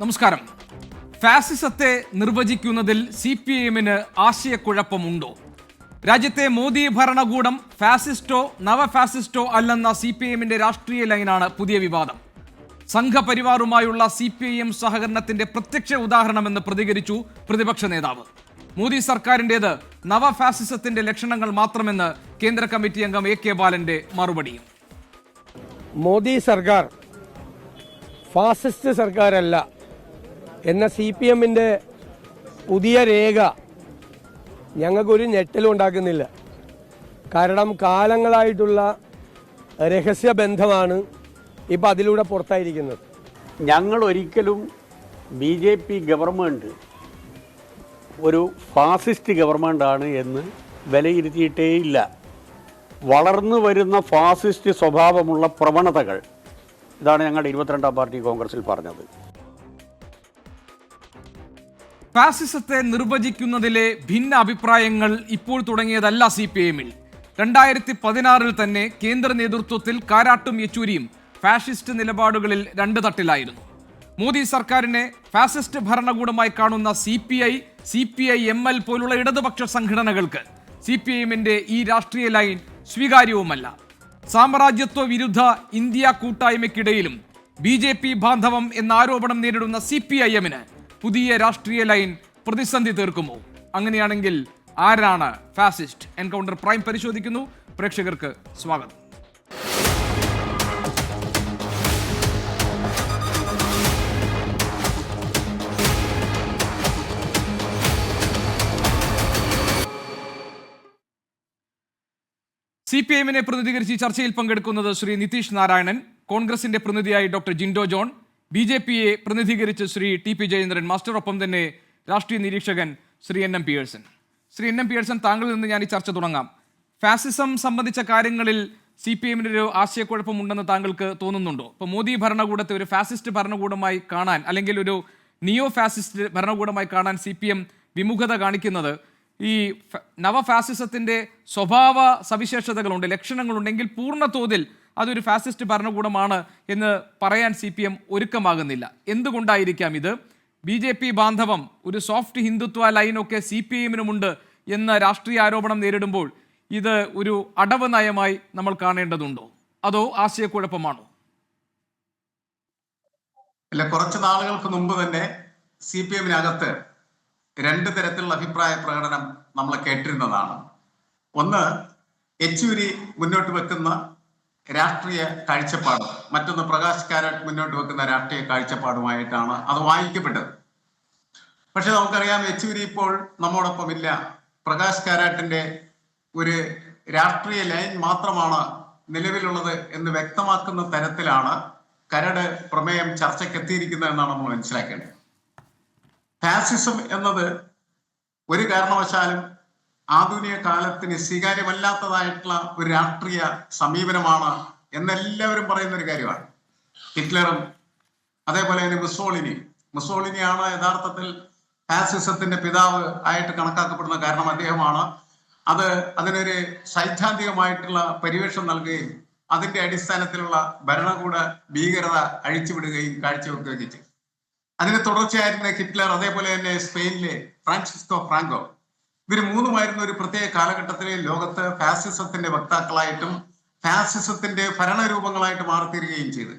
നമസ്കാരം. ഫാസിസത്തെ നിർവചിക്കുന്നതിൽ C P എമ്മിന് ആശയക്കുഴപ്പമുണ്ടോ? രാജ്യത്തെ മോദി ഭരണകൂടം ഫാസിസ്റ്റോ നവഫാസിസ്റ്റോ അല്ലെന്ന സി പി എമ്മിന്റെ രാഷ്ട്രീയ ലൈനാണ് പുതിയ വിവാദം. സംഘപരിവാറുമായുള്ള സി പി ഐ എം സഹകരണത്തിന്റെ പ്രത്യക്ഷ ഉദാഹരണമെന്ന് പ്രതികരിച്ചു പ്രതിപക്ഷ നേതാവ്. മോദി സർക്കാരിന്റേത് നവഫാസിസത്തിന്റെ ലക്ഷണങ്ങൾ മാത്രമെന്ന് കേന്ദ്ര കമ്മിറ്റി അംഗം എ കെ ബാലന്റെ മറുപടിയും. മോദി സർക്കാർ ഫാസിസ്റ്റ് സർക്കാരല്ല. എന്ന സി പി എമ്മിന്റെ പുതിയ രേഖ ഞങ്ങൾക്കൊരു ഞെട്ടലും ഉണ്ടാക്കുന്നില്ല. കാരണം കാലങ്ങളായിട്ടുള്ള രഹസ്യ ബന്ധമാണ് ഇപ്പം അതിലൂടെ പുറത്തായിരിക്കുന്നത്. ഞങ്ങൾ ഒരിക്കലും ബി ജെ പി ഗവൺമെന്റ് ഒരു ഫാസിസ്റ്റ് ഗവൺമെന്റാണ് എന്ന് വിലയിരുത്തിയിട്ടേയില്ല. വളർന്നു വരുന്ന ഫാസിസ്റ്റ് സ്വഭാവമുള്ള പ്രവണതകൾ. ഇതാണ് ഞങ്ങളുടെ ഇരുപത്തിരണ്ടാം പാർട്ടി കോൺഗ്രസിൽ പറഞ്ഞത്. ഫാസിസത്തെ നിർവചിക്കുന്നതിലെ ഭിന്ന അഭിപ്രായങ്ങൾ ഇപ്പോൾ തുടങ്ങിയതല്ല സി പി എമ്മിൽ രണ്ടായിരത്തി പതിനാറിൽ തന്നെ കേന്ദ്ര നേതൃത്വത്തിൽ കാരാട്ടും യെച്ചൂരിയും ഫാഷിസ്റ്റ് നിലപാടുകളിൽ രണ്ട് തട്ടിലായിരുന്നു. മോദി സർക്കാരിനെ ഫാസിസ്റ്റ് ഭരണകൂടമായി കാണുന്ന C P I C P I M L പോലുള്ള ഇടതുപക്ഷ സംഘടനകൾക്ക് സി പി എമ്മിന്റെ ഈ രാഷ്ട്രീയ ലൈൻ സ്വീകാര്യവുമല്ല. സാമ്രാജ്യത്വ വിരുദ്ധ ഇന്ത്യ കൂട്ടായ്മയ്ക്കിടയിലും ബി ജെ പി ബാന്ധവം എന്ന ആരോപണം നേരിടുന്ന സി പി ഐ എമ്മിന് പുതിയ രാഷ്ട്രീയ ലൈൻ പ്രതിസന്ധി തീർക്കുമോ? അങ്ങനെയാണെങ്കിൽ ആരാണ് ഫാസിസ്റ്റ് എൻകൗണ്ടർ പ്രൈം പരിശോധിക്കുന്നു. പ്രേക്ഷകർക്ക് സ്വാഗതം. സി പി എമ്മിനെ പ്രതിനിധീകരിച്ച് ചർച്ചയിൽ പങ്കെടുക്കുന്നത് ശ്രീ നിതീഷ് നാരായണൻ കോൺഗ്രസിന്റെ പ്രതിനിധിയായി doctor Jinto John B J പിയെ പ്രതിനിധീകരിച്ച് Shri T P Jayendran master ഒപ്പം തന്നെ രാഷ്ട്രീയ നിരീക്ഷകൻ Shri N M Pearson. Shri N M Pearson താങ്കളിൽ നിന്ന് ഞാൻ ഈ ചർച്ച തുടങ്ങാം. ഫാസിസം സംബന്ധിച്ച കാര്യങ്ങളിൽ സി പി എമ്മിന് ഒരു ആശയക്കുഴപ്പമുണ്ടെന്ന് താങ്കൾക്ക് തോന്നുന്നുണ്ടോ? ഇപ്പോൾ മോദി ഭരണകൂടത്തെ ഒരു ഫാസിസ്റ്റ് ഭരണകൂടമായി കാണാൻ അല്ലെങ്കിൽ ഒരു നിയോ ഫാസിസ്റ്റ് ഭരണകൂടമായി കാണാൻ സി പി എം വിമുഖത കാണിക്കുന്നത് ഈ നവ ഫാസിസത്തിന്റെ സ്വഭാവ സവിശേഷതകളുണ്ട് ലക്ഷണങ്ങളുണ്ടെങ്കിൽ പൂർണ തോതിൽ അതൊരു ഫാസിസ്റ്റ് ഭരണകൂടമാണ് എന്ന് പറയാൻ സി പി എം ഒരുക്കമാകുന്നില്ല. എന്തുകൊണ്ടായിരിക്കാം ഇത്? ബി ജെ പി ബാന്ധവം ഒരു സോഫ്റ്റ് ഹിന്ദുത്വ ലൈനൊക്കെ സി പി എമ്മിനുമുണ്ട് എന്ന രാഷ്ട്രീയ ആരോപണം നേരിടുമ്പോൾ ഇത് ഒരു അടവ് നയമായി നമ്മൾ കാണേണ്ടതുണ്ടോ? അതോ ആശയക്കുഴപ്പമാണോ? അല്ല കുറച്ച് നാളുകൾക്ക് മുമ്പ് തന്നെ സി പി എമ്മിനകത്ത് രണ്ട് തരത്തിലുള്ള അഭിപ്രായ പ്രകടനം നമ്മൾ കേട്ടിരുന്നതാണ്. ഒന്ന് യെച്ചൂരി മുന്നോട്ട് വെക്കുന്ന രാഷ്ട്രീയ കാഴ്ചപ്പാട് മറ്റൊന്ന് പ്രകാശ് കാരാട്ട് മുന്നോട്ട് വെക്കുന്ന രാഷ്ട്രീയ കാഴ്ചപ്പാടുമായിട്ടാണ് അത് വായിക്കപ്പെട്ടത്. പക്ഷെ നമുക്കറിയാം യെച്ചൂരി ഇപ്പോൾ നമ്മോടൊപ്പം ഇല്ല പ്രകാശ് കാരാട്ടിന്റെ ഒരു രാഷ്ട്രീയ ലൈൻ മാത്രമാണ് നിലവിലുള്ളത് എന്ന് വ്യക്തമാക്കുന്ന തരത്തിലാണ് കരട് പ്രമേയം ചർച്ചയ്ക്ക് എത്തിയിരിക്കുന്നത് എന്നാണ് നമ്മൾ മനസ്സിലാക്കേണ്ടത്. ഫാസിസം എന്നത് ഒരു കാരണവശാലും ആധുനിക കാലത്തിന് സ്വീകാര്യമല്ലാത്തതായിട്ടുള്ള ഒരു രാഷ്ട്രീയ സമീപനമാണ് എന്നെല്ലാവരും പറയുന്ന ഒരു കാര്യമാണ്. ഹിറ്റ്ലറും അതേപോലെ തന്നെ മുസോളിനി. മുസോളിനിയാണ് യഥാർത്ഥത്തിൽ ഫാസിസത്തിന്റെ പിതാവ് ആയിട്ട് കണക്കാക്കപ്പെടുന്ന കാരണം അദ്ദേഹമാണ്. അത് അതിനൊരു സൈദ്ധാന്തികമായിട്ടുള്ള പരിവേഷം നൽകുകയും അതിന്റെ അടിസ്ഥാനത്തിലുള്ള ഭരണകൂട ഭീകരത അഴിച്ചുവിടുകയും കാഴ്ചവെക്കുകയും ചെയ്തു. അതിന് തുടർച്ചയായിരുന്ന ഹിറ്റ്ലർ അതേപോലെ തന്നെ സ്പെയിനിലെ ഫ്രാൻസിസ്കോ ഫ്രാങ്കോ ഇവർ മൂന്നുമായിരുന്ന ഒരു പ്രത്യേക കാലഘട്ടത്തിൽ ലോകത്ത് ഫാസിസത്തിന്റെ വക്താക്കളായിട്ടും ഫാസിസത്തിന്റെ ഭരണരൂപങ്ങളായിട്ട് മാറിത്തീരുകയും ചെയ്ത്.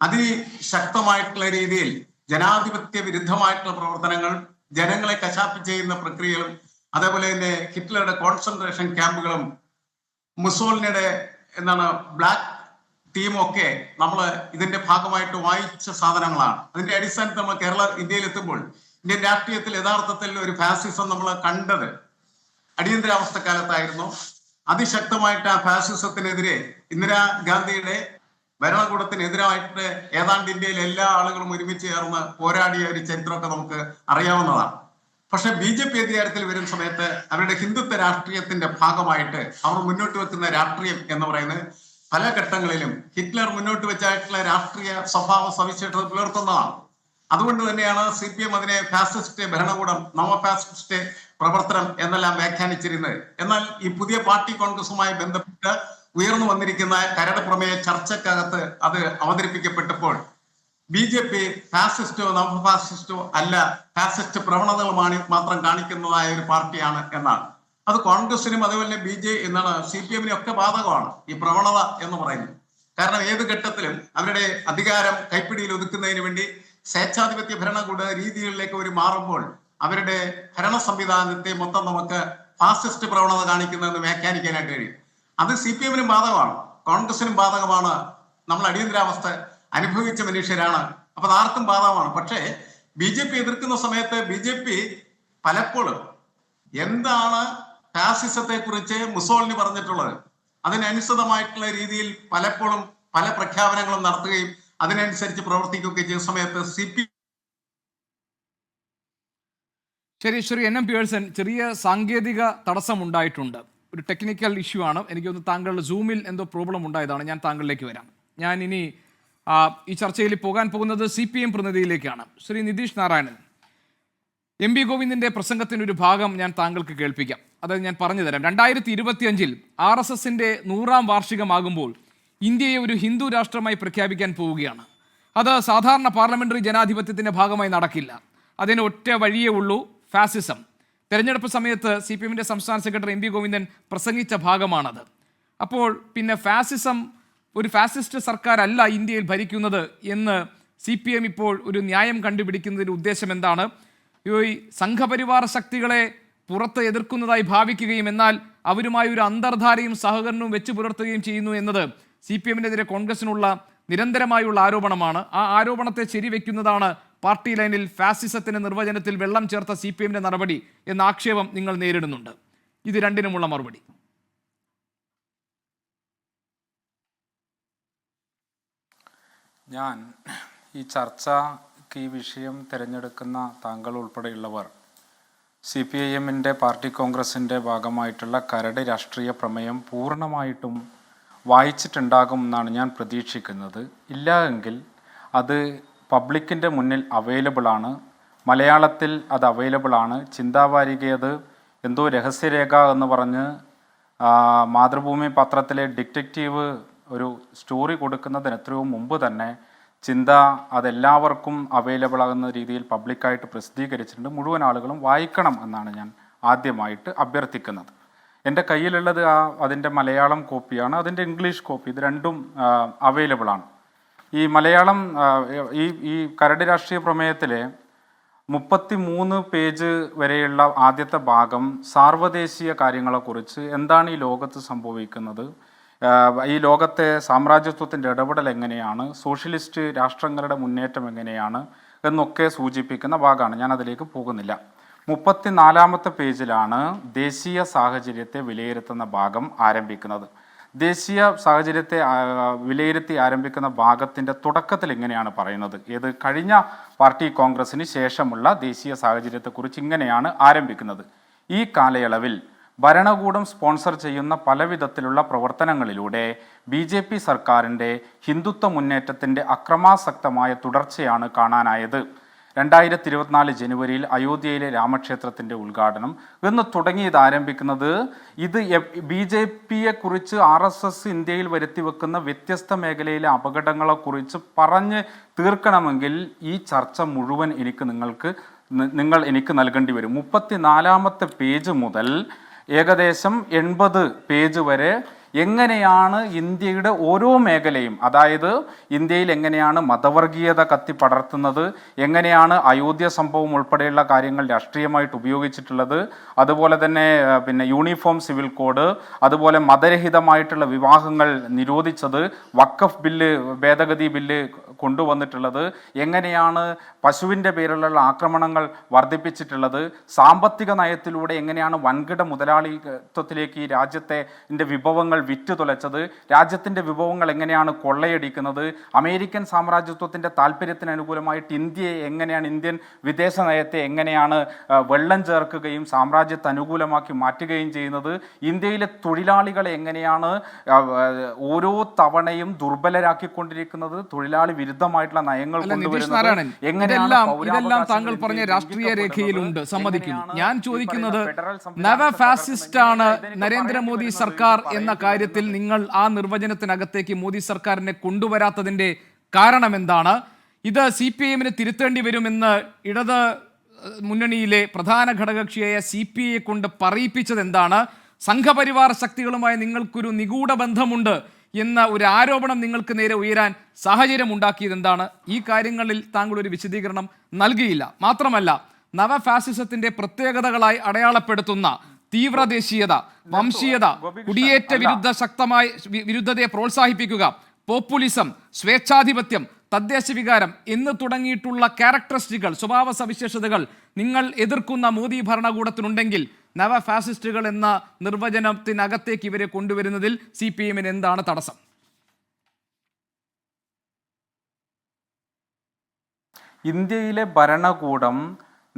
അതിശക്തമായിട്ടുള്ള രീതിയിൽ ജനാധിപത്യ വിരുദ്ധമായിട്ടുള്ള പ്രവർത്തനങ്ങൾ ജനങ്ങളെ കശാപ്പ് ചെയ്യുന്ന പ്രക്രിയകളും അതേപോലെ തന്നെ ഹിറ്റ്ലറുടെ കോൺസെൻട്രേഷൻ ക്യാമ്പുകളും മുസോളിനിയുടെ എന്താണ് ബ്ലാക്ക് ടീമൊക്കെ നമ്മൾ ഇതിന്റെ ഭാഗമായിട്ട് വായിച്ച സാധനങ്ങളാണ്. അതിന്റെ അടിസ്ഥാനത്തിൽ നമ്മൾ കേരള ഇന്ത്യയിൽ എത്തുമ്പോൾ ഇന്ത്യൻ രാഷ്ട്രീയത്തിൽ യഥാർത്ഥത്തിൽ ഒരു ഫാസിസം നമ്മൾ കണ്ടത് അടിയന്തരാവസ്ഥ കാലത്തായിരുന്നു അതിശക്തമായിട്ട് ആ ഫാസിസത്തിനെതിരെ ഇന്ദിരാഗാന്ധിയുടെ ഭരണകൂടത്തിനെതിരായിട്ട് ഏതാണ്ട് ഇന്ത്യയിലെ എല്ലാ ആളുകളും ഒരുമിച്ച് ചേർന്ന് പോരാടിയ ഒരു ചരിത്രമൊക്കെ നമുക്ക് അറിയാവുന്നതാണ്. പക്ഷെ ബി ജെ പി അധികാരത്തിൽ വരുന്ന സമയത്ത് അവരുടെ ഹിന്ദുത്വ രാഷ്ട്രീയത്തിന്റെ ഭാഗമായിട്ട് അവർ മുന്നോട്ട് വെക്കുന്ന രാഷ്ട്രീയം എന്ന് പറയുന്നത് പല ഘട്ടങ്ങളിലും ഹിറ്റ്ലർ മുന്നോട്ട് വെച്ചായിട്ടുള്ള രാഷ്ട്രീയ സ്വഭാവ സവിശേഷത പുലർത്തുന്നതാണ്. അതുകൊണ്ട് തന്നെയാണ് സി പി എം അതിനെ ഫാസിസ്റ്റ് ഭരണകൂടം നവ ഫാസിസ്റ്റ് പ്രവർത്തനം എന്നെല്ലാം വ്യാഖ്യാനിച്ചിരുന്നത്. എന്നാൽ ഈ പുതിയ പാർട്ടി കോൺഗ്രസുമായി ബന്ധപ്പെട്ട് ഉയർന്നു വന്നിരിക്കുന്ന കരട് പ്രമേയ ചർച്ചക്കകത്ത് അത് അവതരിപ്പിക്കപ്പെട്ടപ്പോൾ ബി ജെ പി ഫാസിസ്റ്റോ നവ ഫാസിസ്റ്റോ അല്ല ഫാസിസ്റ്റ് പ്രവണതകളുമാണ് മാത്രം കാണിക്കുന്നതായ ഒരു പാർട്ടിയാണ് എന്നാണ്. അത് കോൺഗ്രസിനും അതുപോലെ ബി ജെ എന്നാണ് സി പി എമ്മിനും ഒക്കെ ബാധകമാണ് ഈ പ്രവണത എന്ന് പറയുന്നത്. കാരണം ഏത് ഘട്ടത്തിലും അവരുടെ അധികാരം കൈപ്പിടിയിൽ ഒതുക്കുന്നതിന് വേണ്ടി സ്വേച്ഛാധിപത്യ ഭരണകൂട രീതികളിലേക്ക് ഒരു മാറുമ്പോൾ അവരുടെ ഭരണ സംവിധാനത്തെ മൊത്തം നമുക്ക് ഫാസിസ്റ്റ് പ്രവണത കാണിക്കുന്നതെന്ന് വ്യാഖ്യാനിക്കാനായിട്ട് കഴിയും. അത് സി പി എമ്മിനും ബാധകമാണ്. കോൺഗ്രസിനും ബാധകമാണ്. നമ്മൾ അടിയന്തരാവസ്ഥ അനുഭവിച്ച മനുഷ്യരാണ്. അപ്പൊ ആർക്കും ബാധകമാണ്. പക്ഷേ ബി ജെ പി എതിർക്കുന്ന സമയത്ത് ബി ജെ പി പലപ്പോഴും എന്താണ് ഫാസിസത്തെ കുറിച്ച് മുസോളിനി പറഞ്ഞിട്ടുള്ളത്? അതിനനുസൃതമായിട്ടുള്ള രീതിയിൽ പലപ്പോഴും പല പ്രഖ്യാപനങ്ങളും നടത്തുകയും അതിനനുസരിച്ച് പ്രവർത്തിക്കുകയൊക്കെ ചെയ്യുന്ന സമയത്ത് സി പി ശരി ശ്രീ എൻ എം പിയേഴ്സൺ ചെറിയ സാങ്കേതിക തടസ്സം ഉണ്ടായിട്ടുണ്ട് ഒരു ടെക്നിക്കൽ ഇഷ്യൂ ആണ്. എനിക്ക് എനിക്കൊന്ന് താങ്കളുടെ സൂമിൽ എന്തോ പ്രോബ്ലം ഉണ്ടായതാണ്. ഞാൻ താങ്കളിലേക്ക് വരാം. ഞാൻ ഇനി ഈ ചർച്ചയിൽ പോകാൻ പോകുന്നത് സി പി എം പ്രതിനിധിയിലേക്കാണ്. ശ്രീ നിതീഷ് നാരായണൻ എം പി ഗോവിന്ദിന്റെ പ്രസംഗത്തിന്റെ ഒരു ഭാഗം ഞാൻ താങ്കൾക്ക് കേൾപ്പിക്കാം. അതായത് ഞാൻ പറഞ്ഞു തരാം രണ്ടായിരത്തി ഇരുപത്തിയഞ്ചിൽ ആർ എസ് എസിന്റെ നൂറാം വാർഷികമാകുമ്പോൾ ഇന്ത്യയെ ഒരു ഹിന്ദു രാഷ്ട്രമായി പ്രഖ്യാപിക്കാൻ പോവുകയാണ്. അത് സാധാരണ പാർലമെന്ററി ജനാധിപത്യത്തിന്റെ ഭാഗമായി നടക്കില്ല. അതിന് ഒറ്റ വഴിയേ ഉള്ളൂ ഫാസിസം. തെരഞ്ഞെടുപ്പ് സമയത്ത് സി പി എമ്മിന്റെ സംസ്ഥാന സെക്രട്ടറി എം പി ഗോവിന്ദൻ പ്രസംഗിച്ച ഭാഗമാണത്. അപ്പോൾ പിന്നെ ഫാസിസം ഒരു ഫാസിസ്റ്റ് സർക്കാരല്ല ഇന്ത്യയിൽ ഭരിക്കുന്നത് എന്ന് സി പി എം ഇപ്പോൾ ഒരു ന്യായം കണ്ടുപിടിക്കുന്നതിന്റെ ഉദ്ദേശം എന്താണ്? ഈ സംഘപരിവാർ ശക്തികളെ പുറത്ത് എതിർക്കുന്നതായി ഭാവിക്കുകയും എന്നാൽ അവരുമായി ഒരു അന്തർധാരയും സഹകരണവും വെച്ച് പുലർത്തുകയും ചെയ്യുന്നു എന്നത് സി പി എമ്മിനെതിരെ കോൺഗ്രസിനുള്ള നിരന്തരമായുള്ള ആരോപണമാണ്. ആ ആരോപണത്തെ ശരിവെക്കുന്നതാണ് പാർട്ടി ലൈനിൽ ഫാസിസത്തിന്റെ നിർവചനത്തിൽ വെള്ളം ചേർത്ത സി പി എമ്മിന്റെ നടപടി എന്ന ആക്ഷേപം നിങ്ങൾ നേരിടുന്നുണ്ട്. ഇത് രണ്ടിനുമുള്ള മറുപടി. ഞാൻ ഈ ചർച്ചയ്ക്ക് ഈ വിഷയം തിരഞ്ഞെടുക്കുന്ന താങ്കൾ ഉൾപ്പെടെയുള്ളവർ സി പി ഐ എമ്മിന്റെ പാർട്ടി കോൺഗ്രസിന്റെ ഭാഗമായിട്ടുള്ള കരട് രാഷ്ട്രീയ പ്രമേയം പൂർണമായിട്ടും വായിച്ചിട്ടുണ്ടാകും എന്നാണ് ഞാൻ പ്രതീക്ഷിക്കുന്നത്. ഇല്ല എങ്കിൽ അത് പബ്ലിക്കിന്റെ മുന്നിൽ അവൈലബിൾ ആണ്. മലയാളത്തിൽ അത് അവൈലബിൾ ആണ്. ചിന്താവാരിക അത് എന്തോ രഹസ്യരേഖ എന്ന് പറഞ്ഞ് മാതൃഭൂമി പത്രത്തിലെ ഡിറ്റക്റ്റീവ് ഒരു സ്റ്റോറി കൊടുക്കുന്നതിന് എത്രയോ മുമ്പ് തന്നെ ചിന്ത അതെല്ലാവർക്കും അവൈലബിൾ ആകുന്ന രീതിയിൽ പബ്ലിക്കായിട്ട് പ്രസിദ്ധീകരിച്ചിട്ടുണ്ട്. മുഴുവൻ ആളുകളും വായിക്കണം എന്നാണ് ഞാൻ ആദ്യമായിട്ട് അഭ്യർത്ഥിക്കുന്നത്. എന്റെ കയ്യിലുള്ളത് ആ അതിന്റെ മലയാളം കോപ്പിയാണ്. അതിന്റെ ഇംഗ്ലീഷ് കോപ്പി. ഇത് രണ്ടും അവൈലബിൾ ആണ്. ഈ മലയാളം ഈ ഈ കരട് രാഷ്ട്രീയ പ്രമേയത്തിലെ മുപ്പത്തി മൂന്ന് പേജ് വരെയുള്ള ആദ്യത്തെ ഭാഗം സാർവദേശീയ കാര്യങ്ങളെക്കുറിച്ച് എന്താണ് ഈ ലോകത്ത് സംഭവിക്കുന്നത്? ഈ ലോകത്തെ സാമ്രാജ്യത്വത്തിന്റെ ഇടപെടൽ എങ്ങനെയാണ്? സോഷ്യലിസ്റ്റ് രാഷ്ട്രങ്ങളുടെ മുന്നേറ്റം എങ്ങനെയാണ്? എന്നൊക്കെ സൂചിപ്പിക്കുന്ന ഭാഗമാണ്. ഞാൻ അതിലേക്ക് പോകുന്നില്ല. മുപ്പത്തി നാലാമത്തെ പേജിലാണ് ദേശീയ സാഹചര്യത്തെ വിലയിരുത്തുന്ന ഭാഗം ആരംഭിക്കുന്നത്. ദേശീയ സാഹചര്യത്തെ വിലയിരുത്തി ആരംഭിക്കുന്ന ഭാഗത്തിന്റെ തുടക്കത്തിൽ ഇങ്ങനെയാണ് പറയുന്നത്. ഏത് കഴിഞ്ഞ പാർട്ടി കോൺഗ്രസിന് ശേഷമുള്ള ദേശീയ സാഹചര്യത്തെക്കുറിച്ച് ഇങ്ങനെയാണ് ആരംഭിക്കുന്നത്. ഈ കാലയളവിൽ ഭരണകൂടം സ്പോൺസർ ചെയ്യുന്ന പലവിധത്തിലുള്ള പ്രവർത്തനങ്ങളിലൂടെ ബി ജെ പി സർക്കാരിന്റെ ഹിന്ദുത്വ മുന്നേറ്റത്തിന്റെ അക്രമാസക്തമായ തുടർച്ചയാണ് കാണാനായത്. രണ്ടായിരത്തി ഇരുപത്തിനാല് ജനുവരിയിൽ അയോധ്യയിലെ രാമക്ഷേത്രത്തിന്റെ ഉദ്ഘാടനം. എന്ന് തുടങ്ങിയത് ആരംഭിക്കുന്നത് ഇത് ബി ജെ പിയെ കുറിച്ച് ആർ എസ് എസ് ഇന്ത്യയിൽ വരുത്തി വെക്കുന്ന വ്യത്യസ്ത മേഖലയിലെ അപകടങ്ങളെക്കുറിച്ച് പറഞ്ഞ് തീർക്കണമെങ്കിൽ ഈ ചർച്ച മുഴുവൻ എനിക്ക് നിങ്ങൾക്ക് നിങ്ങൾ എനിക്ക് നൽകേണ്ടി വരും. മുപ്പത്തി നാലാമത്തെ പേജ് മുതൽ ഏകദേശം എൺപത് പേജ് വരെ എങ്ങനെയാണ് ഇന്ത്യയുടെ ഓരോ മേഖലയും അതായത് ഇന്ത്യയിൽ എങ്ങനെയാണ് മതവർഗീയത കത്തി പടർത്തുന്നത് എങ്ങനെയാണ് അയോധ്യ സംഭവം ഉൾപ്പെടെയുള്ള കാര്യങ്ങൾ രാഷ്ട്രീയമായിട്ട് ഉപയോഗിച്ചിട്ടുള്ളത് അതുപോലെ തന്നെ പിന്നെ യൂണിഫോം സിവിൽ കോഡ് അതുപോലെ മതരഹിതമായിട്ടുള്ള വിവാഹങ്ങൾ നിരോധിച്ചത് വക്കഫ് ബില്ല് ഭേദഗതി ബില്ല് കൊണ്ടുവന്നിട്ടുള്ളത് എങ്ങനെയാണ് പശുവിന്റെ പേരിലുള്ള ആക്രമണങ്ങൾ വർദ്ധിപ്പിച്ചിട്ടുള്ളത് സാമ്പത്തിക നയത്തിലൂടെ എങ്ങനെയാണ് വൻകിട മുതലാളിത്വത്തിലേക്ക് ഈ രാജ്യത്തെ വിഭവങ്ങൾ വിറ്റു തുലച്ചത്. രാജ്യത്തിന്റെ വിഭവങ്ങൾ എങ്ങനെയാണ് കൊള്ളയടിക്കുന്നത്? അമേരിക്കൻ സാമ്രാജ്യത്വത്തിന്റെ താല്പര്യത്തിന് അനുകൂലമായിട്ട് ഇന്ത്യയെ എങ്ങനെയാണ് ഇന്ത്യൻ വിദേശ നയത്തെ എങ്ങനെയാണ് വെള്ളം ചേർക്കുകയും സാമ്രാജ്യത്തെ അനുകൂലമാക്കി മാറ്റുകയും ചെയ്യുന്നത്? ഇന്ത്യയിലെ തൊഴിലാളികളെ എങ്ങനെയാണ് ഓരോ തവണയും ദുർബലരാക്കിക്കൊണ്ടിരിക്കുന്നത്? തൊഴിലാളി വിരുദ്ധമായിട്ടുള്ള നയങ്ങൾ കൊണ്ടുവരുന്നത് എങ്ങനെയാണ് ഇതെല്ലാം താങ്കൾ പറഞ്ഞ രാഷ്ട്രീയ രേഖയിലുണ്ട്. സമ്മതിക്കുന്നു ഞാൻ ചോദിക്കുന്നത് നവ ഫാസിസ്റ്റ് ആണ് നരേന്ദ്രമോദി സർക്കാർ എന്ന പറയേണ്ടി കാര്യത്തിൽ നിങ്ങൾ ആ നിർവചനത്തിനകത്തേക്ക് മോദി സർക്കാരിനെ കൊണ്ടുവരാത്തതിന്റെ കാരണം എന്താണ് ഇത് സി പി എമ്മിന് തിരുത്തേണ്ടി വരുമെന്ന് ഇടത് മുന്നണിയിലെ പ്രധാന ഘടകകക്ഷിയായ സി പി ഐയെ കൊണ്ട് പറയിപ്പിച്ചത് എന്താണ് സംഘപരിവാർ ശക്തികളുമായി നിങ്ങൾക്കൊരു നിഗൂഢ ബന്ധമുണ്ട് എന്ന ഒരു ആരോപണം നിങ്ങൾക്ക് നേരെ ഉയരാൻ സാഹചര്യം ഉണ്ടാക്കിയത് എന്താണ് ഈ കാര്യങ്ങളിൽ താങ്കൾ ഒരു വിശദീകരണം നൽകിയില്ല. മാത്രമല്ല നവഫാസിസത്തിന്റെ പ്രത്യേകതകളായി അടയാളപ്പെടുത്തുന്ന തീവ്രദേശീയത വംശീയത കുടിയേറ്റ വിരുദ്ധ ശക്തമായ വിരുദ്ധതയെ പ്രോത്സാഹിപ്പിക്കുക പോപ്പുലിസം സ്വേച്ഛാധിപത്യം തദ്ദേശ വികാരം എന്ന് തുടങ്ങിയിട്ടുള്ള ക്യാരക്ടറിസ്റ്റിക്കുകൾ സ്വഭാവ സവിശേഷതകൾ നിങ്ങൾ എതിർക്കുന്ന മോദി ഭരണകൂടത്തിനുണ്ടെങ്കിൽ നവ ഫാസിസ്റ്റുകൾ എന്ന നിർവചനത്തിനകത്തേക്ക് ഇവരെ കൊണ്ടുവരുന്നതിൽ സി പി എമ്മിന് എന്താണ് തടസ്സം? ഇന്ത്യയിലെ ഭരണകൂടം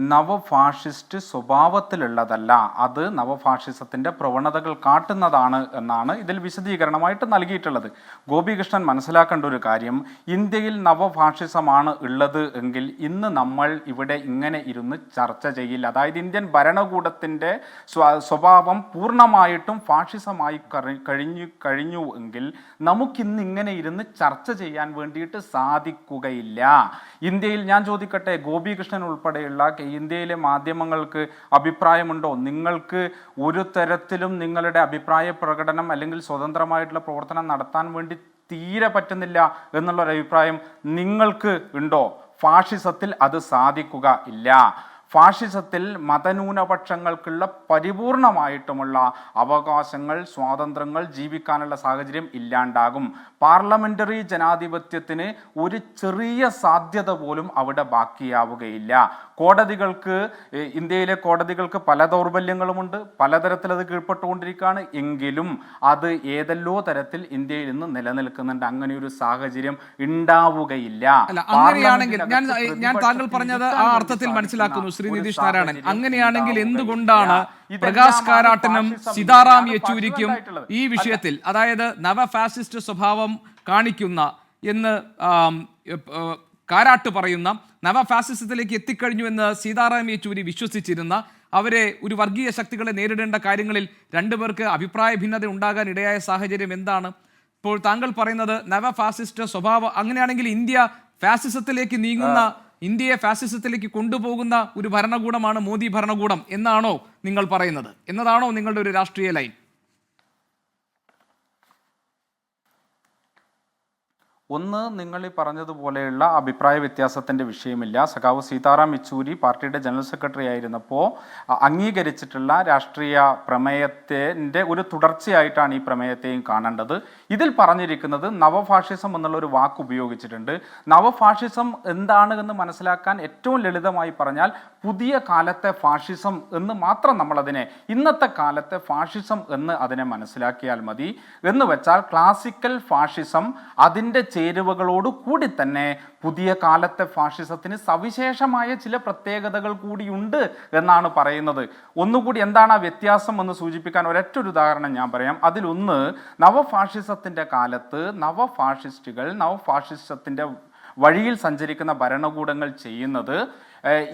നവഫാഷിസ്റ്റ് സ്വഭാവത്തിലുള്ളതല്ല. അത് നവഫാഷിസത്തിന്റെ പ്രവണതകൾ കാട്ടുന്നതാണ് എന്നാണ് ഇതിൽ വിശദീകരണമായിട്ട് നൽകിയിട്ടുള്ളത്. ഗോപികൃഷ്ണൻ മനസ്സിലാക്കേണ്ട ഒരു കാര്യം ഇന്ത്യയിൽ നവഫാഷിസമാണ് ഉള്ളത് എങ്കിൽ ഇന്ന് നമ്മൾ ഇവിടെ ഇങ്ങനെ ഇരുന്ന് ചർച്ച ചെയ്യില്ല. അതായത് ഇന്ത്യൻ ഭരണകൂടത്തിന്റെ സ്വ- സ്വഭാവം പൂർണമായിട്ടും ഫാഷിസമായി കഴിഞ്ഞു കഴിഞ്ഞു എങ്കിൽ നമുക്കിന്ന് ഇങ്ങനെ ഇരുന്ന് ചർച്ച ചെയ്യാൻ വേണ്ടിയിട്ട് സാധിക്കുകയില്ല. ഇന്ത്യയിൽ ഞാൻ ചോദിക്കട്ടെ ഗോപികൃഷ്ണൻ ഉൾപ്പെടെയുള്ള കെ- ഇന്ത്യയിലെ മാധ്യമങ്ങൾക്ക് അഭിപ്രായമുണ്ടോ? നിങ്ങൾക്ക് ഒരു തരത്തിലും നിങ്ങളുടെ അഭിപ്രായ പ്രകടനം അല്ലെങ്കിൽ സ്വതന്ത്രമായിട്ടുള്ള പ്രവർത്തനം നടത്താൻ വേണ്ടി തീരെ പറ്റുന്നില്ല എന്നുള്ളൊരു അഭിപ്രായം നിങ്ങൾക്ക് ഉണ്ടോ? ഫാഷിസത്തിൽ അത് സാധിക്കുക ഇല്ല. ഫാഷിസത്തിൽ മതന്യൂനപക്ഷങ്ങൾക്കുള്ള പരിപൂർണമായിട്ടുമുള്ള അവകാശങ്ങൾ സ്വാതന്ത്ര്യങ്ങൾ ജീവിക്കാനുള്ള സാഹചര്യം ഇല്ലാണ്ടാകും. പാർലമെന്ററി ജനാധിപത്യത്തിന് ഒരു ചെറിയ സാധ്യത പോലും അവിടെ ബാക്കിയാവുകയില്ല. കോടതികൾക്ക് ഇന്ത്യയിലെ കോടതികൾക്ക് പല ദൗർബല്യങ്ങളുമുണ്ട്. പലതരത്തിൽ അത് കീഴ്പ്പെട്ടുകൊണ്ടിരിക്കുകയാണ്. എങ്കിലും അത് ഏതെല്ലോ തരത്തിൽ ഇന്ത്യയിൽ നിന്ന് നിലനിൽക്കുന്നുണ്ട്. അങ്ങനെ ഒരു സാഹചര്യം ഉണ്ടാവുകയില്ല. അങ്ങനെയാണെങ്കിൽ ഞാൻ ഞാൻ താങ്കൾ പറഞ്ഞത് ആ അർത്ഥത്തിൽ മനസ്സിലാക്കുന്നു. ശ്രീ ഒരു നിതീഷ് നാരായണൻ അങ്ങനെയാണെങ്കിൽ. എന്തുകൊണ്ടാണ് പ്രകാശ് കാരാട്ടിനും സീതാറാം യെച്ചൂരിക്കും ഈ വിഷയത്തിൽ അതായത് നവ ഫാസിസ്റ്റ് സ്വഭാവം കാണിക്കുന്ന എന്ന് കാരാട്ട് പറയുന്ന നവ ഫാസിസത്തിലേക്ക് എത്തിക്കഴിഞ്ഞു എന്ന് സീതാറാം യെച്ചൂരി വിശ്വസിച്ചിരുന്ന അവരെ ഒരു വർഗീയ ശക്തികളെ നേരിടേണ്ട കാര്യങ്ങളിൽ രണ്ടുപേർക്ക് അഭിപ്രായ ഭിന്നത ഉണ്ടാകാൻ ഇടയായ സാഹചര്യം എന്താണ് ഇപ്പോൾ താങ്കൾ പറയുന്നത് നവ ഫാസിസ്റ്റ് സ്വഭാവം അങ്ങനെയാണെങ്കിൽ ഇന്ത്യ ഫാസിസത്തിലേക്ക് നീങ്ങുന്ന ഇന്ത്യയെ ഫാസിസത്തിലേക്ക് കൊണ്ടുപോകുന്ന ഒരു ഭരണകൂടമാണ് മോദി ഭരണകൂടം എന്നാണോ നിങ്ങൾ പറയുന്നത്? എന്നതാണോ നിങ്ങളുടെ ഒരു രാഷ്ട്രീയ ലൈൻ? ഒന്ന് നിങ്ങൾ ഈ പറഞ്ഞതുപോലെയുള്ള അഭിപ്രായ വ്യത്യാസത്തിന്റെ വിഷയമില്ല. സഖാവ് സീതാറാം യെച്ചൂരി പാർട്ടിയുടെ ജനറൽ സെക്രട്ടറി ആയിരുന്നപ്പോൾ അംഗീകരിച്ചിട്ടുള്ള രാഷ്ട്രീയ പ്രമേയത്തിന്റെ ഒരു തുടർച്ചയായിട്ടാണ് ഈ പ്രമേയത്തെയും കാണേണ്ടത്. ഇതിൽ പറഞ്ഞിരിക്കുന്നത് നവഫാഷിസം എന്നുള്ള ഒരു വാക്ക് ഉപയോഗിച്ചിട്ടുണ്ട്. നവഫാഷിസം എന്താണ് എന്ന് മനസ്സിലാക്കാൻ ഏറ്റവും ലളിതമായി പറഞ്ഞാൽ പുതിയ കാലത്തെ ഫാഷിസം എന്ന് മാത്രം നമ്മളതിനെ ഇന്നത്തെ കാലത്തെ ഫാഷിസം എന്ന് അതിനെ മനസ്സിലാക്കിയാൽ മതി. എന്ന് വെച്ചാൽ ക്ലാസിക്കൽ ഫാഷിസം അതിന്റെ ചേരുവകളോട് കൂടി തന്നെ പുതിയ കാലത്തെ ഫാഷിസത്തിന് സവിശേഷമായ ചില പ്രത്യേകതകൾ കൂടിയുണ്ട് എന്നാണ് പറയുന്നത്. ഒന്നുകൂടി എന്താണ് ആ വ്യത്യാസം എന്ന് സൂചിപ്പിക്കാൻ ഒരൊറ്റ ഒരു ഉദാഹരണം ഞാൻ പറയാം. അതിലൊന്ന് നവഫാഷിസത്തിന്റെ കാലത്ത് നവഫാഷിസ്റ്റുകൾ നവഫാഷിസത്തിന്റെ വഴിയിൽ സഞ്ചരിക്കുന്ന ഭരണകൂടങ്ങൾ ചെയ്യുന്നത്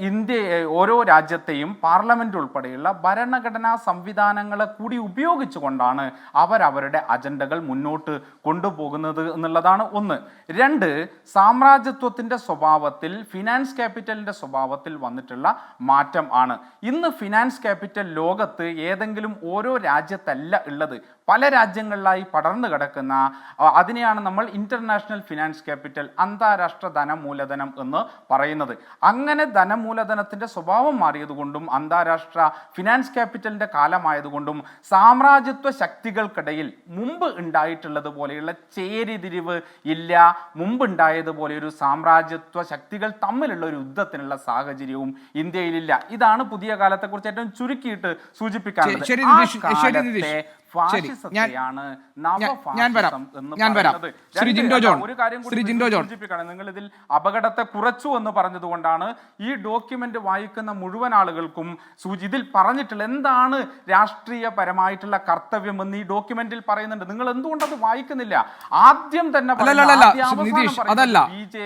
ഇന്ത്യ ഓരോ രാജ്യത്തെയും പാർലമെന്റ് ഉൾപ്പെടെയുള്ള ഭരണഘടനാ സംവിധാനങ്ങളെ കൂടി ഉപയോഗിച്ചുകൊണ്ടാണ് അവരവരുടെ അജണ്ടകൾ മുന്നോട്ട് കൊണ്ടുപോകുന്നത് എന്നുള്ളതാണ് ഒന്ന്. രണ്ട് സാമ്രാജ്യത്വത്തിന്റെ സ്വഭാവത്തിൽ ഫിനാൻസ് ക്യാപിറ്റലിന്റെ സ്വഭാവത്തിൽ വന്നിട്ടുള്ള മാറ്റം ആണ്. ഇന്ന് ഫിനാൻസ് ക്യാപിറ്റൽ ലോകത്ത് ഏതെങ്കിലും ഓരോ രാജ്യത്തല്ല ഉള്ളത്. പല രാജ്യങ്ങളിലായി പടർന്നു കിടക്കുന്ന അതിനെയാണ് നമ്മൾ ഇന്റർനാഷണൽ ഫിനാൻസ് ക്യാപിറ്റൽ അന്താരാഷ്ട്ര ധനമൂലധനം എന്ന് പറയുന്നത്. അങ്ങനെ ധനമൂലധനത്തിന്റെ സ്വഭാവം മാറിയതുകൊണ്ടും അന്താരാഷ്ട്ര ഫിനാൻസ് ക്യാപിറ്റലിന്റെ കാലമായതുകൊണ്ടും സാമ്രാജ്യത്വ ശക്തികൾക്കിടയിൽ മുമ്പ് ഉണ്ടായിട്ടുള്ളത് പോലെയുള്ള ചേരിതിരിവ് ഇല്ല മുമ്പുണ്ടായതുപോലെ ഒരു സാമ്രാജ്യത്വ ശക്തികൾ തമ്മിലുള്ള ഒരു യുദ്ധത്തിനുള്ള സാഹചര്യവും ഇന്ത്യയിലില്ല. ഇതാണ് പുതിയ കാലത്തെക്കുറിച്ച് ഏറ്റവും ചുരുക്കിയിട്ട് സൂചിപ്പിക്കാനുള്ളത്. ഫാഷിസത്തെയാണ് ഞാൻ-. നവഫാഷിസം എന്ന് ഞാൻ വരാം. പറയുന്നത്. ശ്രീ ജിൻഡോ ജോൺ. ഒരു കാര്യം ശ്രീ ജിൻഡോ ജോൺ. നിങ്ങൾ ഇതിൽ അപകടത്തെ കുറച്ചു എന്ന് പറഞ്ഞതുകൊണ്ടാണ് ഈ ഡോക്യുമെന്റ് വായിക്കുന്ന മുഴുവൻ ആളുകൾക്കും സൂചി ഇതിൽ പറഞ്ഞിട്ടുള്ള എന്താണ് രാഷ്ട്രീയപരമായിട്ടുള്ള കർത്തവ്യം എന്ന് ഈ ഡോക്യുമെന്റിൽ പറയുന്നുണ്ട് നിങ്ങൾ എന്തുകൊണ്ട് അത് വായിക്കുന്നില്ല ആദ്യം തന്നെ നിതീഷ് അതല്ല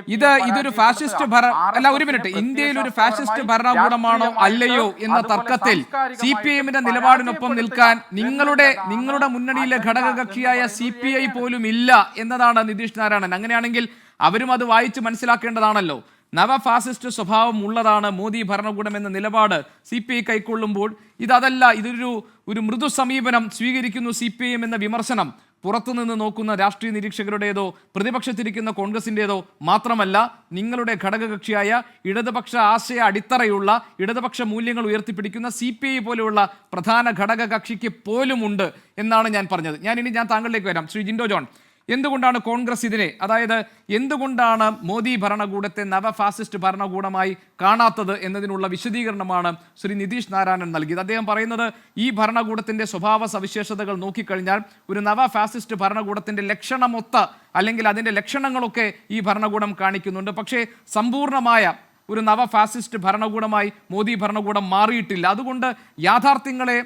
ഇത് ഇതൊരു ഫാസിസ്റ്റ് അല്ല ഒരു മിനിറ്റ് ഇന്ത്യയിൽ ഒരു ഫാസിസ്റ്റ് ഭരണകൂടമാണോ അല്ലയോ എന്ന തർക്കത്തിൽ സി പി എമ്മിന്റെ നിലപാടിനൊപ്പം നിൽക്കാൻ നിങ്ങളുടെ നിങ്ങളുടെ മുന്നണിയിലെ ഘടകകക്ഷിയായ സി പി ഐ പോലും ഇല്ല എന്നതാണ് നിതീഷ് നാരായണൻ. അങ്ങനെയാണെങ്കിൽ അവരും അത് വായിച്ച് മനസ്സിലാക്കേണ്ടതാണല്ലോ. നവ ഫാസിസ്റ്റ് സ്വഭാവം ഉള്ളതാണ് മോദി ഭരണകൂടം എന്ന നിലപാട് സി പി ഐ കൈക്കൊള്ളുമ്പോൾ. ഇതല്ല ഇതൊരു ഒരു മൃദു സമീപനം സ്വീകരിക്കുന്നു സി പി ഐ എം എന്ന വിമർശനം. പുറത്തുനിന്ന് നോക്കുന്ന രാഷ്ട്രീയ നിരീക്ഷകരുടേതോ പ്രതിപക്ഷത്തിരിക്കുന്ന കോൺഗ്രസിന്റെതോ മാത്രമല്ല നിങ്ങളുടെ ഘടകകക്ഷിയായ ഇടതുപക്ഷ ആശയ അടിത്തറയുള്ള ഇടതുപക്ഷ മൂല്യങ്ങൾ ഉയർത്തിപ്പിടിക്കുന്ന സി പി ഐ പോലെയുള്ള പ്രധാന ഘടകകക്ഷിക്ക് പോലുമുണ്ട് എന്നാണ് ഞാൻ പറഞ്ഞത്. ഞാൻ ഇനി ഞാൻ താങ്കളിലേക്ക് വരാം. ശ്രീ ജിൻഡോ ജോൺ എന്തുകൊണ്ടാണ് കോൺഗ്രസ് ഇതിനെ അതായത് എന്തുകൊണ്ടാണ് മോദി ഭരണകൂടത്തെ നവ ഫാസിസ്റ്റ് ഭരണകൂടമായി കാണാത്തത് എന്നതിനുള്ള വിശദീകരണമാണ് ശ്രീ നിതീഷ് നാരായണൻ നൽകിയത്. അദ്ദേഹം പറയുന്നത് ഈ ഭരണകൂടത്തിന്റെ സ്വഭാവ സവിശേഷതകൾ നോക്കിക്കഴിഞ്ഞാൽ ഒരു നവ ഫാസിസ്റ്റ് ഭരണകൂടത്തിന്റെ ലക്ഷണമൊത്ത അല്ലെങ്കിൽ അതിന്റെ ലക്ഷണങ്ങളൊക്കെ ഈ ഭരണകൂടം കാണിക്കുന്നുണ്ട്. പക്ഷേ സമ്പൂർണമായ ഒരു നവ ഫാസിസ്റ്റ് ഭരണകൂടമായി മോദി ഭരണകൂടം മാറിയിട്ടില്ല. അതുകൊണ്ട് യാഥാർത്ഥ്യങ്ങളെ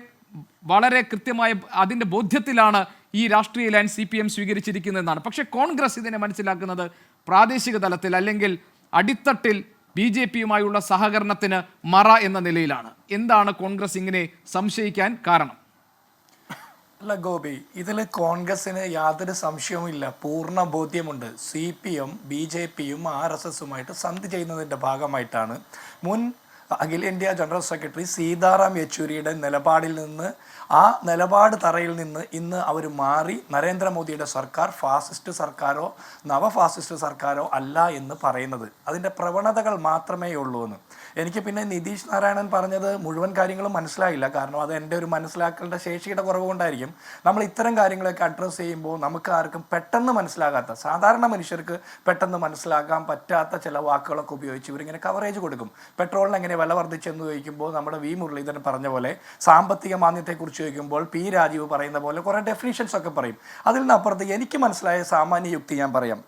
വളരെ കൃത്യമായ അതിന്റെ ബോധ്യത്തിലാണ് ഈ രാഷ്ട്രീയ ലൈൻ സി പി എം സ്വീകരിച്ചിരിക്കുന്നതെന്നാണ് പക്ഷേ കോൺഗ്രസ് ഇതിനെ മനസ്സിലാക്കുന്നത് പ്രാദേശിക തലത്തിൽ അല്ലെങ്കിൽ അടിത്തട്ടിൽ ബി ജെ പിയുമായുള്ള സഹകരണത്തിന് മറ എന്ന നിലയിലാണ്. എന്താണ് കോൺഗ്രസ് ഇങ്ങനെ സംശയിക്കാൻ കാരണം? അല്ല ഗോപി ഇതിൽ കോൺഗ്രസിന് യാതൊരു സംശയവുമില്ല. പൂർണ ബോധ്യമുണ്ട്. C P M B J പിയും ആർ എസ് എസുമായിട്ട് സന്ധി ചെയ്യുന്നതിന്റെ ഭാഗമായിട്ടാണ്. മുൻ അഖിലേന്ത്യാ ജനറൽ സെക്രട്ടറി സീതാറാം യെച്ചൂരിയുടെ നിലപാടിൽ നിന്ന് ആ നിലപാട് തറയിൽ നിന്ന് ഇന്ന് അവർ മാറി നരേന്ദ്രമോദിയുടെ സർക്കാർ ഫാസിസ്റ്റ് സർക്കാരോ നവ ഫാസിസ്റ്റ് സർക്കാരോ അല്ല എന്ന് പറയുന്നത്. അതിന്റെ പ്രവണതകൾ മാത്രമേ ഉള്ളൂ എന്ന്. എനിക്ക് പിന്നെ നിതീഷ് നാരായണൻ പറഞ്ഞത് മുഴുവൻ കാര്യങ്ങളും മനസ്സിലായില്ല. കാരണം അത് എന്റെ ഒരു മനസ്സിലാക്കലിന്റെ ശേഷിയുടെ കുറവ് കൊണ്ടായിരിക്കും നമ്മൾ ഇത്തരം കാര്യങ്ങളൊക്കെ അഡ്രസ്സ് ചെയ്യുമ്പോൾ നമുക്ക് ആർക്കും പെട്ടെന്ന് മനസ്സിലാകാത്ത സാധാരണ മനുഷ്യർക്ക് പെട്ടെന്ന് മനസ്സിലാക്കാൻ പറ്റാത്ത ചില വാക്കുകളൊക്കെ ഉപയോഗിച്ച് ഇവരിങ്ങനെ കവറേജ് കൊടുക്കും. പെട്രോളിന് എങ്ങനെ വില വർദ്ധിച്ചെന്ന് ചോദിക്കുമ്പോൾ നമ്മുടെ വി. മുരളീധരൻ പറഞ്ഞ പോലെ സാമ്പത്തിക മാന്യത്തെക്കുറിച്ച് ചോദിക്കുമ്പോൾ പി. രാജീവ് പറയുന്ന പോലെ കുറേ ഡെഫിനിഷൻസ് ഒക്കെ പറയും. അതിൽ നിന്നപ്പുറത്ത് എനിക്ക് മനസ്സിലായ സാമാന്യ യുക്തി ഞാൻ പറയാം.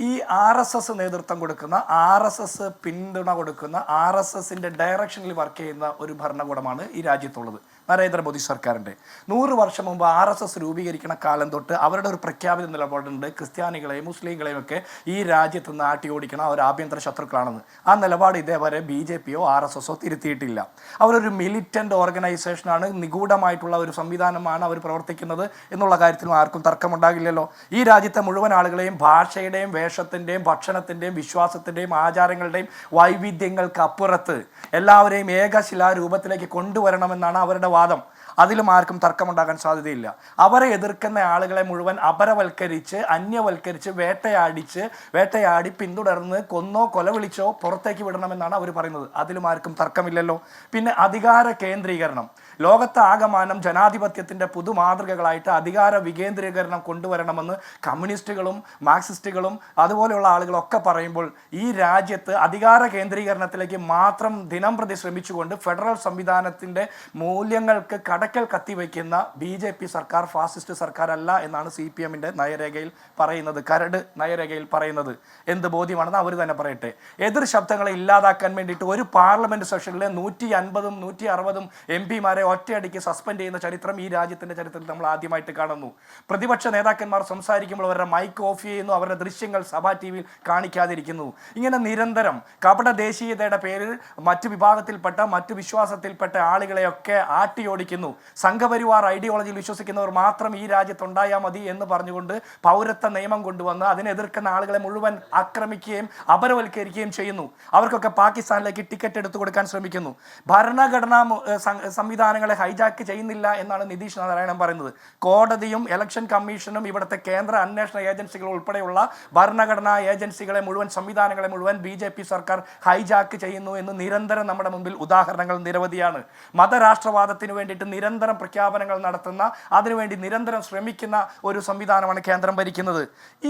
ഈ ആർ എസ് എസ് നേതൃത്വം കൊടുക്കുന്ന ആർ എസ് എസ് പിന്തുണ കൊടുക്കുന്ന ആർ എസ് എസിന്റെ ഡയറക്ഷനിൽ വർക്ക് ചെയ്യുന്ന ഒരു ഭരണകൂടമാണ് ഈ രാജ്യത്തുള്ളത്. നരേന്ദ്രമോദി സർക്കാരിന്റെ. നൂറ് വർഷം മുമ്പ് ആർ എസ് എസ് രൂപീകരിക്കുന്ന കാലം തൊട്ട് അവരുടെ ഒരു പ്രഖ്യാപിത നിലപാടുണ്ട്. ക്രിസ്ത്യാനികളെയും മുസ്ലിങ്ങളെയും ഒക്കെ ഈ രാജ്യത്ത് നിന്ന് ആട്ടി ഓടിക്കണം അവർ ആഭ്യന്തര ശത്രുക്കളാണെന്ന്. ആ നിലപാട് ഇതേവരെ ബി ജെ പിയോ ആർ എസ് എസോ തിരുത്തിയിട്ടില്ല. അവരൊരു മിലിറ്റന്റ് ഓർഗനൈസേഷനാണ് നിഗൂഢമായിട്ടുള്ള ഒരു സംവിധാനമാണ് അവർ പ്രവർത്തിക്കുന്നത് എന്നുള്ള കാര്യത്തിലും ആർക്കും തർക്കമുണ്ടാകില്ലല്ലോ. ഈ രാജ്യത്തെ മുഴുവൻ ആളുകളെയും ഭാഷയുടെയും വേഷത്തിന്റെയും ഭക്ഷണത്തിന്റെയും വിശ്വാസത്തിന്റെയും ആചാരങ്ങളുടെയും വൈവിധ്യങ്ങൾക്കപ്പുറത്ത് എല്ലാവരെയും ഏകശിലാരൂപത്തിലേക്ക് കൊണ്ടുവരണമെന്നാണ് അവരുടെ 发动。അതിലും ആർക്കും തർക്കമുണ്ടാകാൻ സാധ്യതയില്ല. അവരെ എതിർക്കുന്ന ആളുകളെ മുഴുവൻ അപരവൽക്കരിച്ച് അന്യവൽക്കരിച്ച് വേട്ടയാടിച്ച് വേട്ടയാടി പിന്തുടർന്ന് കൊന്നോ കൊലവിളിച്ചോ പുറത്തേക്ക് വിടണമെന്നാണ് അവർ പറയുന്നത്. അതിലും ആർക്കും തർക്കമില്ലല്ലോ. പിന്നെ അധികാര കേന്ദ്രീകരണം. ലോകത്താകമാനം ജനാധിപത്യത്തിന്റെ പുതുമാതൃകകളായിട്ട് അധികാര വികേന്ദ്രീകരണം കൊണ്ടുവരണമെന്ന് കമ്മ്യൂണിസ്റ്റുകളും മാർക്സിസ്റ്റുകളും അതുപോലെയുള്ള ആളുകളൊക്കെ പറയുമ്പോൾ ഈ രാജ്യത്ത് അധികാര കേന്ദ്രീകരണത്തിലേക്ക് മാത്രം ദിനം പ്രതി ശ്രമിച്ചുകൊണ്ട് ഫെഡറൽ സംവിധാനത്തിന്റെ മൂല്യങ്ങൾക്ക് കടക്കൽ കത്തിവെക്കുന്ന ബി ജെ പി സർക്കാർ ഫാസിസ്റ്റ് സർക്കാർ അല്ല എന്നാണ് സി പി എമ്മിന്റെ നയരേഖയിൽ പറയുന്നത് കരട് നയരേഖയിൽ പറയുന്നത്. എന്ത് ബോധ്യമാണെന്ന് അവർ തന്നെ പറയട്ടെ. എതിർ ശബ്ദങ്ങളെ ഇല്ലാതാക്കാൻ വേണ്ടിയിട്ട് ഒരു പാർലമെന്റ് സെഷനിലെ നൂറ്റി അൻപതും നൂറ്റി അറുപതും എം പിമാരെ ഒറ്റയടിക്ക് സസ്പെൻഡ് ചെയ്യുന്ന ചരിത്രം ഈ രാജ്യത്തിന്റെ ചരിത്രത്തിൽ നമ്മൾ ആദ്യമായിട്ട് കാണുന്നു. പ്രതിപക്ഷ നേതാക്കന്മാർ സംസാരിക്കുമ്പോൾ അവരുടെ മൈക്ക് ഓഫ് ചെയ്യുന്നു അവരുടെ ദൃശ്യങ്ങൾ സഭാ ടി വിയിൽ കാണിക്കാതിരിക്കുന്നു. ഇങ്ങനെ നിരന്തരം കപട ദേശീയതയുടെ പേരിൽ മറ്റു വിഭാഗത്തിൽപ്പെട്ട മറ്റു വിശ്വാസത്തിൽപ്പെട്ട ആളുകളെയൊക്കെ ആട്ടിയോടിക്കുന്നു. സംഘപരിവാർ ഐഡിയോളജിയിൽ വിശ്വസിക്കുന്നവർ മാത്രം ഈ രാജ്യത്ത് രാജ്യത്തുണ്ടായാൽ മതി എന്ന് പറഞ്ഞുകൊണ്ട് പൗരത്വ നിയമം കൊണ്ടുവന്ന് അതിനെതിർക്കുന്ന ആളുകളെ മുഴുവൻ ആക്രമിക്കുകയും അപരവൽക്കരിക്കുകയും ചെയ്യുന്നു. അവർക്കൊക്കെ പാകിസ്ഥാനിലേക്ക് ടിക്കറ്റ് എടുത്തു കൊടുക്കാൻ ശ്രമിക്കുന്നു. ഭരണഘടനാ സംവിധാനങ്ങളെ ഹൈജാക്ക് ചെയ്യുന്നില്ല എന്നാണ് നിതീഷ് നാരായണൻ പറയുന്നത്. കോടതിയും ഇലക്ഷൻ കമ്മീഷനും ഇവിടുത്തെ കേന്ദ്ര അന്വേഷണ ഏജൻസികൾ ഉൾപ്പെടെയുള്ള ഭരണഘടനാ ഏജൻസികളെ മുഴുവൻ സംവിധാനങ്ങളെ മുഴുവൻ ബി ജെ പി സർക്കാർ ഹൈജാക്ക് ചെയ്യുന്നു എന്ന് നിരന്തരം നമ്മുടെ മുമ്പിൽ ഉദാഹരണങ്ങൾ നിരവധിയാണ്. മതരാഷ്ട്രവാദത്തിന് വേണ്ടിയിട്ട് നിരന്തരം പ്രഖ്യാപനങ്ങൾ നടത്തുന്ന അതിനുവേണ്ടി നിരന്തരം ശ്രമിക്കുന്ന ഒരു സംവിധാനമാണ് കേന്ദ്രം ഭരിക്കുന്നത്.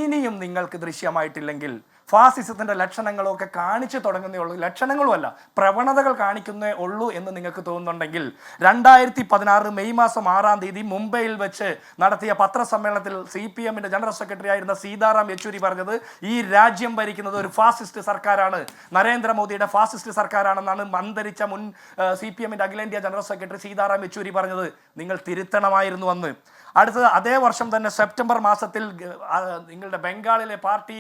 ഇനിയും നിങ്ങൾക്ക് ദൃശ്യമായിട്ടില്ലെങ്കിൽ ഫാസിസത്തിന്റെ ലക്ഷണങ്ങളൊക്കെ കാണിച്ചു തുടങ്ങുന്നേ ഉള്ളൂ. ലക്ഷണങ്ങളുമല്ല പ്രവണതകൾ കാണിക്കുന്നേ ഉള്ളൂ എന്ന് നിങ്ങൾക്ക് തോന്നുന്നുണ്ടെങ്കിൽ രണ്ടായിരത്തി പതിനാറ് മെയ് മാസം ആറാം തീയതി മുംബൈയിൽ വെച്ച് നടത്തിയ പത്രസമ്മേളനത്തിൽ സി പി എമ്മിന്റെ ജനറൽ സെക്രട്ടറി ആയിരുന്ന സീതാറാം യെച്ചൂരി പറഞ്ഞത് ഈ രാജ്യം ഭരിക്കുന്നത് ഒരു ഫാസിസ്റ്റ് സർക്കാരാണ്. നരേന്ദ്രമോദിയുടെ ഫാസിസ്റ്റ് സർക്കാരാണെന്നാണ് അന്തരിച്ച മുൻ സി പി എമ്മിന്റെ അഖിലേന്ത്യാ ജനറൽ സെക്രട്ടറി സീതാറാം യെച്ചൂരി പറഞ്ഞത്. നിങ്ങൾ തിരുത്തണമായിരുന്നു അന്ന് അടുത്തത് അതേ വർഷം തന്നെ സെപ്റ്റംബർ മാസത്തിൽ നിങ്ങളുടെ ബംഗാളിലെ പാർട്ടി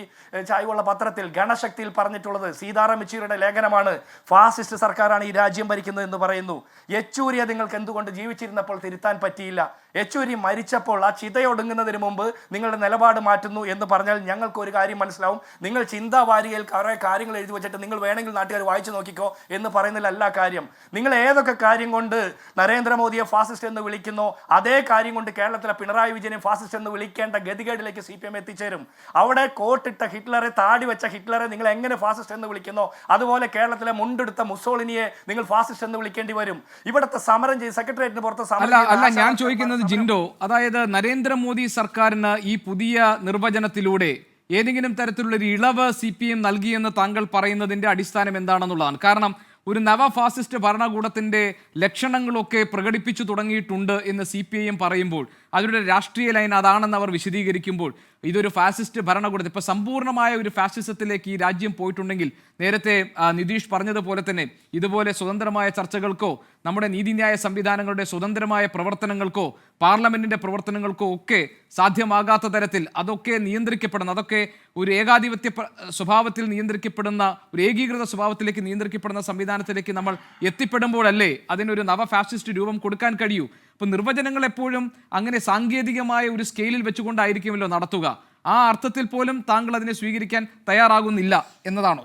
ചായ്വുള്ള പത്രത്തിൽ ഗണശക്തിയിൽ പറഞ്ഞിട്ടുള്ളത് സീതാറാം യെച്ചൂരിയുടെ ലേഖനമാണ്. ഫാസിസ്റ്റ് സർക്കാരാണ് ഈ രാജ്യം ഭരിക്കുന്നത് എന്ന് പറയുന്നു. യെച്ചൂരിയെ നിങ്ങൾക്ക് എന്തുകൊണ്ട് ജീവിച്ചിരുന്നപ്പോൾ തിരുത്താൻ പറ്റിയില്ല? യെച്ചൂരി മരിച്ചപ്പോൾ ആ ചിതയൊടുങ്ങുന്നതിന് മുമ്പ് നിങ്ങളുടെ നിലപാട് മാറ്റുന്നു എന്ന് പറഞ്ഞാൽ ഞങ്ങൾക്ക് ഒരു കാര്യം മനസ്സിലാവും. നിങ്ങൾ ചിന്താവാരികയിൽ കുറേ കാര്യങ്ങൾ എഴുതി വെച്ചിട്ട് നിങ്ങൾ വേണമെങ്കിൽ നാട്ടുകാർ വായിച്ചു നോക്കിക്കോ എന്ന് പറയുന്നതിലല്ല കാര്യം. നിങ്ങൾ ഏതൊക്കെ കാര്യം കൊണ്ട് നരേന്ദ്രമോദിയെ ഫാസിസ്റ്റ് എന്ന് വിളിക്കുന്നോ അതേ കാര്യം കൊണ്ട് കേരളത്തിലെ പിണറായി വിജയനെ ഫാസിസ്റ്റ് എന്ന് വിളിക്കേണ്ട ഗതികേടിലേക്ക് സി പി എം എത്തിച്ചേരും. അവിടെ കോട്ടിട്ട ഹിറ്റ്ലറെ താടി വെച്ച ഹിറ്റ്ലറെ നിങ്ങൾ എങ്ങനെ ഫാസിസ്റ്റ് എന്ന് വിളിക്കുന്നോ അതുപോലെ കേരളത്തിലെ മുണ്ടെടുത്ത മുസോളിനിയെ നിങ്ങൾ ഫാസിസ്റ്റ് എന്ന് വിളിക്കേണ്ടി വരും. ഇവിടുത്തെ സമരം ചെയ്ത് സെക്രട്ടേറിയറ്റിന് പുറത്ത് സമരം ഞാൻ ചോദിക്കുന്നത് സമരം- ജിൻഡോ അതായത് നരേന്ദ്രമോദി സർക്കാരിന് ഈ പുതിയ നിർവചനത്തിലൂടെ ഏതെങ്കിലും തരത്തിലുള്ള ഒരു ഇളവ് സി പി എം നൽകിയെന്ന് താങ്കൾ പറയുന്നതിന്റെ അടിസ്ഥാനം എന്താണെന്നുള്ളതാണ്. കാരണം ഒരു നവ ഫാസിസ്റ്റ് ഭരണകൂടത്തിന്റെ ലക്ഷണങ്ങളൊക്കെ പ്രകടിപ്പിച്ചു തുടങ്ങിയിട്ടുണ്ട് എന്ന് സി പി ഐ എം പറയുമ്പോൾ അവരുടെ രാഷ്ട്രീയ ലൈൻ അതാണെന്ന് അവർ വിശദീകരിക്കുമ്പോൾ ഇതൊരു ഫാസിസ്റ്റ് ഭരണകൂടത്തിൽ ഇപ്പോൾ സമ്പൂർണമായ ഒരു ഫാസിസത്തിലേക്ക് ഈ രാജ്യം പോയിട്ടുണ്ടെങ്കിൽ നേരത്തെ നിതീഷ് പറഞ്ഞതുപോലെ തന്നെ ഇതുപോലെ സ്വതന്ത്രമായ ചർച്ചകൾക്കോ നമ്മുടെ നീതിന്യായ സംവിധാനങ്ങളുടെ സ്വതന്ത്രമായ പ്രവർത്തനങ്ങൾക്കോ പാർലമെന്റിന്റെ പ്രവർത്തനങ്ങൾക്കോ ഒക്കെ സാധ്യമാകാത്ത തരത്തിൽ അതൊക്കെ നിയന്ത്രിക്കപ്പെടുന്ന അതൊക്കെ ഒരു ഏകാധിപത്യ സ്വഭാവത്തിൽ നിയന്ത്രിക്കപ്പെടുന്ന ഒരു ഏകീകൃത സ്വഭാവത്തിലേക്ക് നിയന്ത്രിക്കപ്പെടുന്ന സംവിധാനത്തിലേക്ക് നമ്മൾ എത്തിപ്പെടുമ്പോഴല്ലേ അതിനൊരു നവ ഫാസിസ്റ്റ് രൂപം കൊടുക്കാൻ കഴിയൂ? അപ്പൊ നിർവചനങ്ങൾ എപ്പോഴും അങ്ങനെ സാങ്കേതികമായ ഒരു സ്കെയിലിൽ വെച്ചുകൊണ്ടായിരിക്കുമല്ലോ നടത്തുക. ആ അർത്ഥത്തിൽ പോലും താങ്കൾ അതിനെ സ്വീകരിക്കാൻ തയ്യാറാകുന്നില്ല എന്നതാണോ?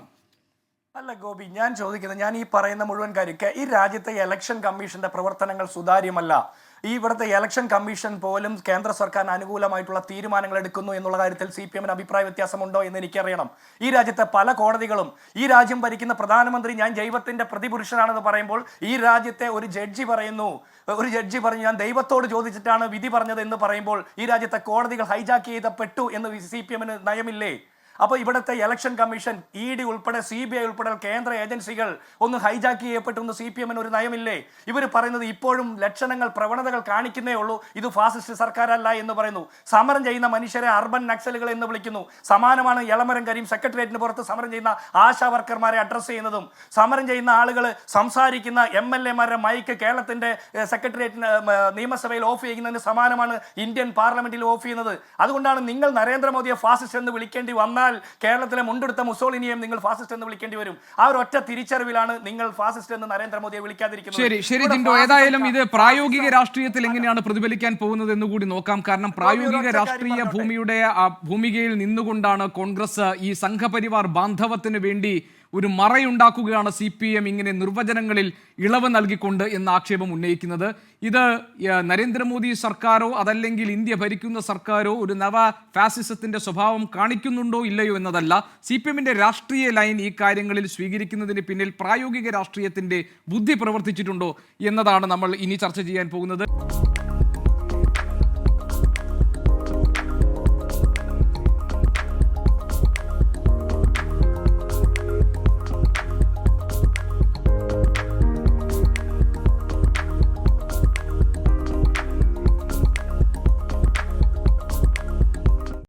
അല്ല ഗോപി ഞാൻ ചോദിക്കുന്നത് ഞാൻ ഈ പറയുന്ന മുഴുവൻ കാര്യം ഈ രാജ്യത്തെ ഇലക്ഷൻ കമ്മീഷന്റെ പ്രവർത്തനങ്ങൾ സുതാര്യമല്ല. ഈ ഇവിടുത്തെ ഇലക്ഷൻ കമ്മീഷൻ പോലും കേന്ദ്ര സർക്കാരിന് അനുകൂലമായിട്ടുള്ള തീരുമാനങ്ങൾ എടുക്കുന്നു എന്നുള്ള കാര്യത്തിൽ സി പി എമ്മിന് അഭിപ്രായ വ്യത്യാസമുണ്ടോ എന്ന് എനിക്കറിയണം. ഈ രാജ്യത്തെ പല കോടതികളും ഈ രാജ്യം ഭരിക്കുന്ന പ്രധാനമന്ത്രി ഞാൻ ദൈവത്തിന്റെ പ്രതിപുരുഷനാണെന്ന് പറയുമ്പോൾ ഈ രാജ്യത്തെ ഒരു ജഡ്ജി പറയുന്നു. ഒരു ജഡ്ജി പറഞ്ഞു ഞാൻ ദൈവത്തോട് ചോദിച്ചിട്ടാണ് വിധി പറഞ്ഞത് എന്ന് പറയുമ്പോൾ ഈ രാജ്യത്തെ കോടതികൾ ഹൈജാക്ക് ചെയ്തപ്പെട്ടു എന്ന് സി പി എമ്മിന് നയമില്ലേ? അപ്പോൾ ഇവിടുത്തെ ഇലക്ഷൻ കമ്മീഷൻ ഇ ഡി ഉൾപ്പെടെ സി ബി ഐ ഉൾപ്പെടെ കേന്ദ്ര ഏജൻസികൾ ഒന്ന് ഹൈജാക്ക് ചെയ്യപ്പെട്ടു സി പി എമ്മിന് ഒരു നയമില്ലേ? ഇവർ പറയുന്നത് ഇപ്പോഴും ലക്ഷണങ്ങൾ പ്രവണതകൾ കാണിക്കുന്നേ ഉള്ളൂ. ഇത് ഫാസിസ്റ്റ് സർക്കാരല്ല എന്ന് പറയുന്നു. സമരം ചെയ്യുന്ന മനുഷ്യരെ അർബൻ നക്സലുകൾ എന്ന് വിളിക്കുന്നു. സമാനമാണ് ഇളമരം കരീം സെക്രട്ടേറിയറ്റിന് പുറത്ത് സമരം ചെയ്യുന്ന ആശാ വർക്കർമാരെ അഡ്രസ്സ് ചെയ്യുന്നതും. സമരം ചെയ്യുന്ന ആളുകൾ സംസാരിക്കുന്ന എം എൽ എമാരുടെ മൈക്ക് കേരളത്തിന്റെ സെക്രട്ടേറിയറ്റിന് നിയമസഭയിൽ ഓഫ് ചെയ്യുന്നതിന് സമാനമാണ് ഇന്ത്യൻ പാർലമെന്റിൽ ഓഫ് ചെയ്യുന്നത്. അതുകൊണ്ടാണ് നിങ്ങൾ നരേന്ദ്രമോദിയെ ഫാസിസ്റ്റ് എന്ന് വിളിക്കേണ്ടി വന്നാൽ കേരളത്തിലെ മുണ്ടെടുത്ത മുസോളിനിയെയും നിങ്ങൾ ഫാസിസ്റ്റ് എന്ന് വിളിക്കേണ്ടി വരും. ആ ഒരു ഒറ്റ തിരിച്ചറിവിലാണ് നിങ്ങൾ ഫാസിസ്റ്റ് എന്ന് നരേന്ദ്രമോദിയെ വിളിക്കാതിരിക്കുന്നത്. ശരി ശരി ജിൻഡോ ഏതായാലും ഇത് പ്രായോഗിക രാഷ്ട്രീയത്തിൽ എങ്ങനെയാണ് പ്രതിഫലിക്കാൻ പോകുന്നത് എന്ന് കൂടി നോക്കാം. കാരണം പ്രായോഗിക രാഷ്ട്രീയ. ഭൂമിയുടെ ഭൂമികയിൽ നിന്നുകൊണ്ടാണ് കോൺഗ്രസ് ഈ സംഘപരിവാർ ബാന്ധവത്തിന് വേണ്ടി ഒരു മറയുണ്ടാക്കുകയാണ് സി പി എം ഇങ്ങനെ നിർവചനങ്ങളിൽ ഇളവ് നൽകിക്കൊണ്ട് എന്ന ആക്ഷേപം ഉന്നയിക്കുന്നത്. ഇത് നരേന്ദ്രമോദി സർക്കാരോ അതല്ലെങ്കിൽ ഇന്ത്യ ഭരിക്കുന്ന സർക്കാരോ ഒരു നവ ഫാസിസത്തിന്റെ സ്വഭാവം കാണിക്കുന്നുണ്ടോ ഇല്ലയോ എന്നതല്ല. സി പി രാഷ്ട്രീയ ലൈൻ ഈ കാര്യങ്ങളിൽ സ്വീകരിക്കുന്നതിന് പിന്നിൽ പ്രായോഗിക രാഷ്ട്രീയത്തിന്റെ ബുദ്ധി പ്രവർത്തിച്ചിട്ടുണ്ടോ എന്നതാണ് നമ്മൾ ഇനി ചർച്ച ചെയ്യാൻ പോകുന്നത്.